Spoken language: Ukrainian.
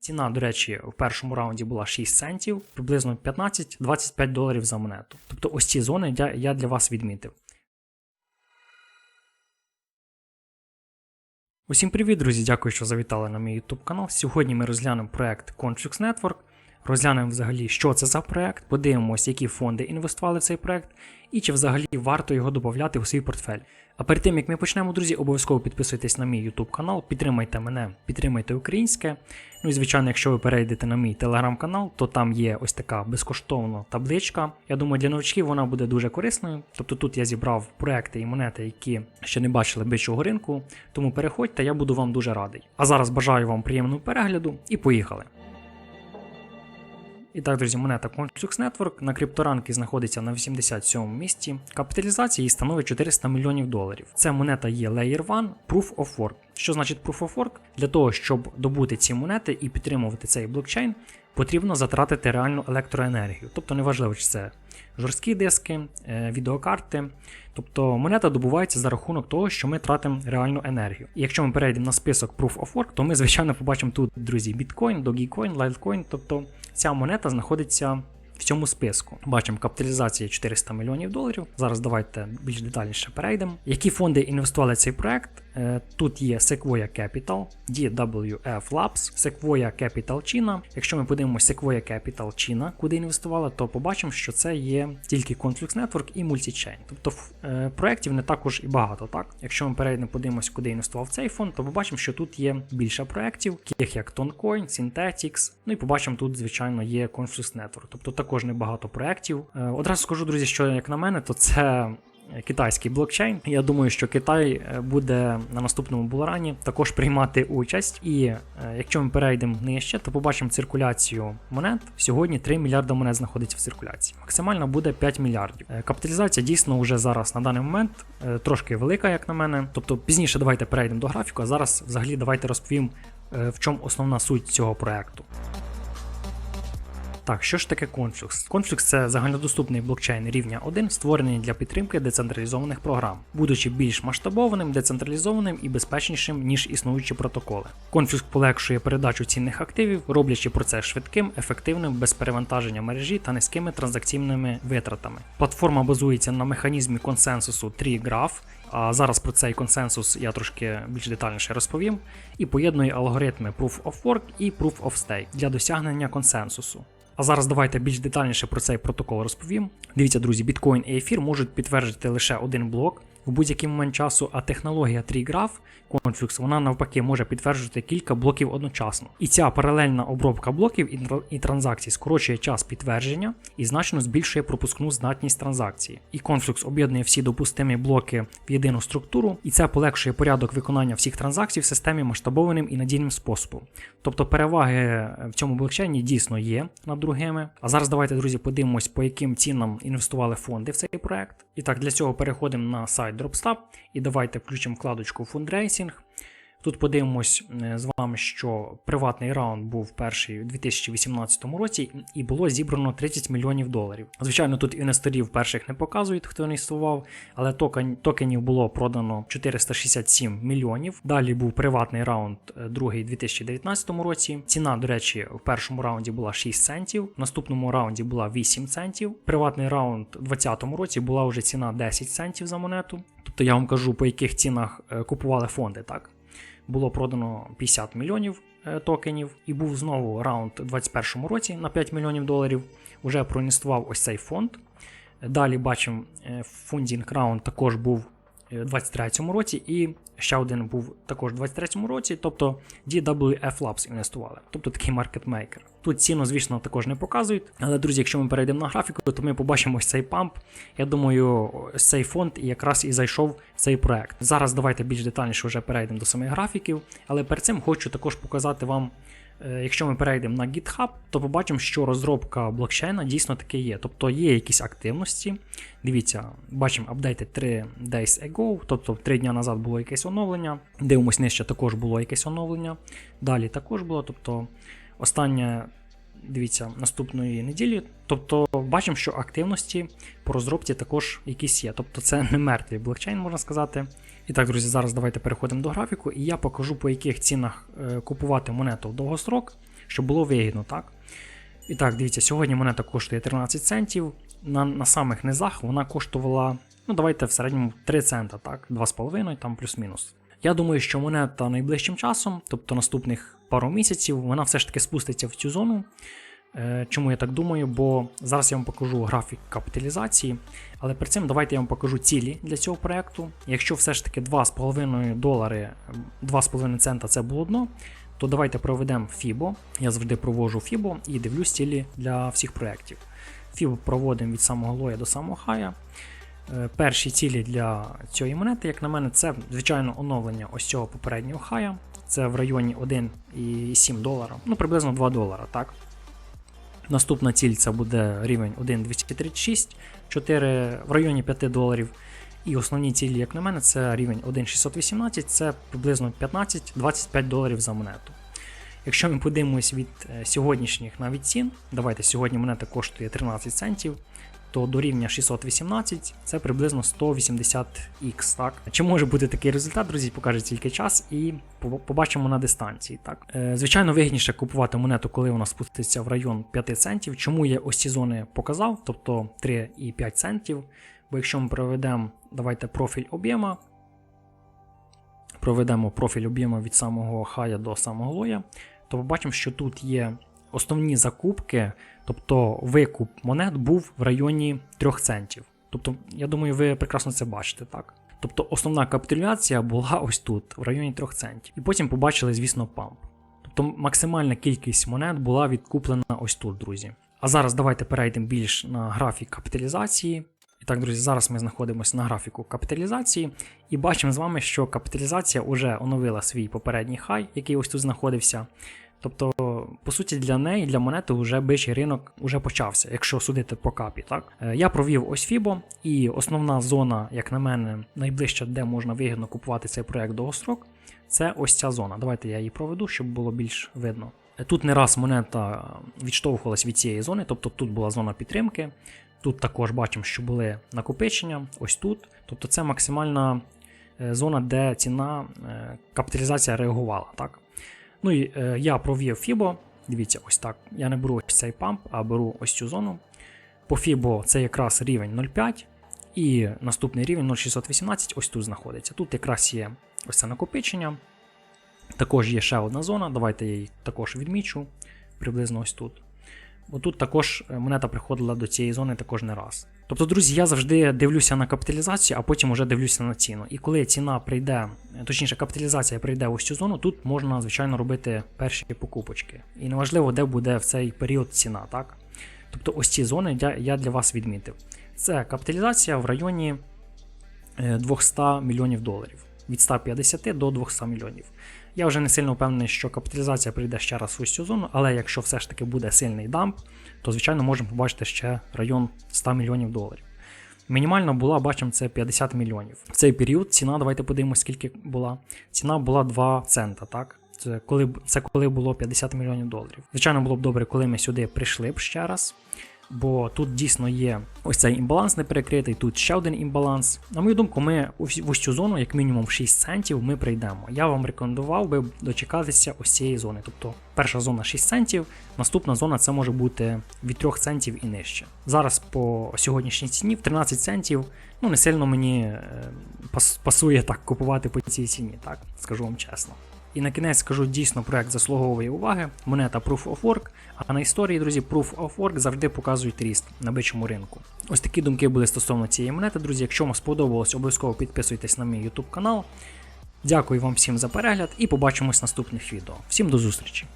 Ціна, до речі, в першому раунді була 6 центів, приблизно 15-25 доларів за монету. Тобто ось ці зони я, для вас відмітив. Усім привіт, друзі! Дякую, що завітали на мій YouTube канал. Сьогодні ми розглянемо проект Conflux Network. Розглянемо взагалі, що це за проект, подивимось, які фонди інвестували в цей проект, і чи взагалі варто його додати у свій портфель. А перед тим як ми почнемо, друзі, обов'язково підписуйтесь на мій YouTube канал, підтримайте мене, підтримайте українське. Ну і звичайно, якщо ви перейдете на мій телеграм-канал, то там є ось така безкоштовна табличка. Я думаю, для новачків вона буде дуже корисною. Тобто тут я зібрав проекти і монети, які ще не бачили бичого ринку. Тому переходьте, я буду вам дуже радий. А зараз бажаю вам приємного перегляду і поїхали. І так, друзі, монета Conflux Network на крипторанки знаходиться на 87 місці. Капіталізація її становить 400 мільйонів доларів. Це монета є Layer 1 Proof of Work. Що значить Proof of Work? Для того, щоб добути ці монети і підтримувати цей блокчейн, потрібно затратити реальну електроенергію. Тобто неважливо, чи це жорсткі диски, е, відеокарти. Тобто монета добувається за рахунок того, що ми тратимо реальну енергію. І якщо ми перейдемо на список Proof of Work, то ми, звичайно, побачимо тут, друзі, Bitcoin, Dogecoin, Litecoin, тобто ця монета знаходиться в цьому списку. Бачимо капіталізація 400 мільйонів доларів. Зараз давайте більш детальніше перейдемо. Які фонди інвестували в цей проект? Е, Тут є Sequoia Capital, DWF Labs, Sequoia Capital China. Якщо ми подивимося Sequoia Capital China, куди інвестувала, то побачимо, що це є тільки Conflux Network і Multichain. Тобто е, проєктів не також і багато. Так, Якщо ми перейдемо, подивимося, куди інвестував цей фонд, то побачимо, що тут є більше проєктів, таких як Toncoin, Synthetix. Ну і побачимо, тут, звичайно, є Conflux Network. Тобто також небагато проєктів. Е, Одразу скажу, друзі, що як на мене, то це китайський блокчейн. Я думаю, що Китай е, буде на наступному буларані також приймати участь. І е, якщо ми перейдемо нижче, то побачимо циркуляцію монет. Сьогодні 3 мільярда монет знаходиться в циркуляції. Максимально буде 5 мільярдів. Е, Капіталізація дійсно вже зараз на даний момент трошки велика, як на мене. Тобто пізніше давайте перейдемо до графіку, а зараз взагалі давайте розповім, в чому основна суть цього проекту. Так, що ж таке Conflux? Conflux – це загальнодоступний блокчейн рівня 1, створений для підтримки децентралізованих програм, будучи більш масштабованим, децентралізованим і безпечнішим, ніж існуючі протоколи. Conflux полегшує передачу цінних активів, роблячи процес швидким, ефективним, без перевантаження мережі та низькими транзакційними витратами. Платформа базується на механізмі консенсусу TreeGraph, а зараз про цей консенсус я трошки більш детальніше розповім, і поєднує алгоритми Proof of Work і Proof of Stake для досягнення консенсусу. А зараз давайте більш детальніше про цей протокол розповім. Дивіться, друзі, біткоін і ефір можуть підтвердити лише один блок в будь-який момент часу, а технологія TreeGraph Conflux, вона навпаки може підтверджувати кілька блоків одночасно. І ця паралельна обробка блоків і транзакцій скорочує час підтвердження і значно збільшує пропускну здатність транзакції. І Conflux об'єднує всі допустимі блоки в єдину структуру, і це полегшує порядок виконання всіх транзакцій в системі масштабованим і надійним способом. Тобто переваги в цьому блокчейні дійсно є над другими. А зараз давайте, друзі, подивимось, по яким цінам інвестували фонди в цей проект. І так, для цього переходимо на сайт DropStab і давайте включимо вкладочку фундрейсінг. Тут подивимось е, з вами, що приватний раунд був перший у 2018 році, і було зібрано 30 мільйонів доларів. Звичайно, тут інвесторів перших не показують, хто інвестував, але токенів було продано 467 мільйонів. Далі був приватний раунд, е, другий у 2019 році. Ціна, до речі, в першому раунді була 6 центів, в наступному раунді була 8 центів. Приватний раунд у 2020 році була вже ціна 10 центів за монету. Тобто я вам кажу, по яких цінах е, купували фонди, так? було продано 50 мільйонів е, токенів, і був знову раунд у 2021 році на 5 мільйонів доларів. Уже проінвестував ось цей фонд. Далі бачимо, е, фундінг раунд також був у 2023 році, і ще один був також у 2023 році, тобто DWF Labs інвестували, тобто такий маркетмейкер. Тут ціну, звісно, також не показують. Але, друзі, якщо ми перейдемо на графіку, то ми побачимо ось цей памп. Я думаю, ось цей фонд якраз і зайшов в цей проект. Зараз давайте більш детальніше вже перейдемо до самих графіків. Але перед цим хочу також показати вам. Е, Якщо ми перейдемо на GitHub, то побачимо, що розробка блокчейна дійсно таки є. Тобто є якісь активності. Дивіться, бачимо апдейти 3 days ago, тобто 3 дня назад було якесь оновлення. Дивимось нижче, також було якесь оновлення. Далі також було. Тобто останнє, дивіться, наступної неділі. Тобто бачимо, що активності по розробці також якісь є. Тобто це не мертвий блокчейн, можна сказати. І так, друзі, зараз давайте переходимо до графіку, і я покажу, по яких цінах е, купувати монету в довгострок. щоб було вигідно, так? І так, дивіться, сьогодні монета коштує 13 центів. На, на самих низах вона коштувала, ну давайте в середньому 3 цента, так, 2,5 там плюс-мінус. Я думаю, що монета найближчим часом, тобто наступних пару місяців, вона все ж таки спуститься в цю зону. Е, Чому я так думаю? Бо зараз я вам покажу графік капіталізації, але перед цим давайте я вам покажу цілі для цього проекту. Якщо все ж таки 2,5 долари, 2,5 цента це було дно, то давайте проведемо FIBO. Я завжди проводжу FIBO і дивлюсь цілі для всіх проєктів. FIBO проводимо від самого лоя до самого хая. Е, Перші цілі для цієї монети, як на мене, це звичайно оновлення ось цього попереднього хая. Це в районі 1,7 долара, ну приблизно 2 долара. так. Наступна ціль це буде рівень 1,236, 4 в районі 5 доларів. І основні цілі, як на мене, це рівень 1,618, це приблизно 15-25 доларів за монету. Якщо ми подивимось від е, сьогоднішніх навіть цін, давайте сьогодні монета коштує 13 центів, то до рівня 618 це приблизно 180х. Так? Чи може бути такий результат, друзі, покаже тільки час і побачимо на дистанції. Так? Е, Звичайно, вигідніше купувати монету, коли вона спуститься в район 5 центів. Чому я ось ці зони показав, тобто 3 і 5 центів. Бо якщо ми проведемо, давайте профіль об'єма, проведемо профіль об'єма від самого хая до самого лоя, то побачимо, що тут є основні закупки, тобто викуп монет був в районі 3 центів. Тобто, я думаю, ви прекрасно це бачите, так? Тобто основна капітуляція була ось тут, в районі 3 центів. І потім побачили, звісно, памп. Тобто максимальна кількість монет була відкуплена ось тут, друзі. А зараз давайте перейдемо більш на графік капіталізації. І так, друзі, зараз ми знаходимося на графіку капіталізації і бачимо з вами, що капіталізація вже оновила свій попередній хай, який ось тут знаходився. Тобто, по суті, для неї, для монети, вже бичий ринок вже почався, якщо судити по капі. Так? Е, Я провів ось FIBO, і основна зона, як на мене, найближча, де можна вигідно купувати цей проект довгострок, це ось ця зона. Давайте я її проведу, щоб було більш видно. Е, Тут не раз монета відштовхувалась від цієї зони, тобто тут була зона підтримки. Тут також бачимо, що були накопичення, ось тут. Тобто це максимальна е, зона, де ціна капіталізація реагувала. Так? Ну і е, я провів FIBO. Дивіться, ось так. Я не беру ось цей памп, а беру ось цю зону. По FIBO це якраз рівень 0,5. І наступний рівень 0,618 ось тут знаходиться. Тут якраз є ось це накопичення. Також є ще одна зона. Давайте я її також відмічу. Приблизно ось тут. Бо тут також е, монета приходила до цієї зони також не раз. Тобто, друзі, я завжди дивлюся на капіталізацію, а потім вже дивлюся на ціну. І коли ціна прийде, е, точніше, капіталізація прийде в ось цю зону, тут можна, звичайно, робити перші покупочки. І неважливо, де буде в цей період ціна, так? Тобто ось ці зони я, для вас відмітив. Це капіталізація в районі е, 200 мільйонів доларів. Від 150 до 200 мільйонів. Я вже не сильно впевнений, що капіталізація прийде ще раз в ось зону, але якщо все ж таки буде сильний дамп, то звичайно можемо побачити ще район 100 мільйонів доларів. Мінімально була, бачимо, це 50 мільйонів. В цей період ціна, давайте подивимося, скільки була. Ціна була 2 цента, так? Це коли, це коли було 50 мільйонів доларів. Звичайно, було б добре, коли ми сюди прийшли б ще раз. Бо тут дійсно є ось цей імбаланс не перекритий, тут ще один імбаланс. На мою думку, ми в ось цю зону, як мінімум 6 центів, ми прийдемо. Я вам рекомендував би дочекатися ось цієї зони. Тобто перша зона 6 центів, наступна зона це може бути від 3 центів і нижче. Зараз по сьогоднішній ціні в 13 центів, ну не сильно мені е, пасує так купувати по цій ціні, так скажу вам чесно. І на кінець скажу, дійсно проект заслуговує уваги. Монета Proof of Work, а на історії, друзі, Proof of Work завжди показують ріст на бичому ринку. Ось такі думки були стосовно цієї монети, друзі. Якщо вам сподобалось, обов'язково підписуйтесь на мій YouTube канал. Дякую вам всім за перегляд і побачимось в наступних відео. Всім до зустрічі!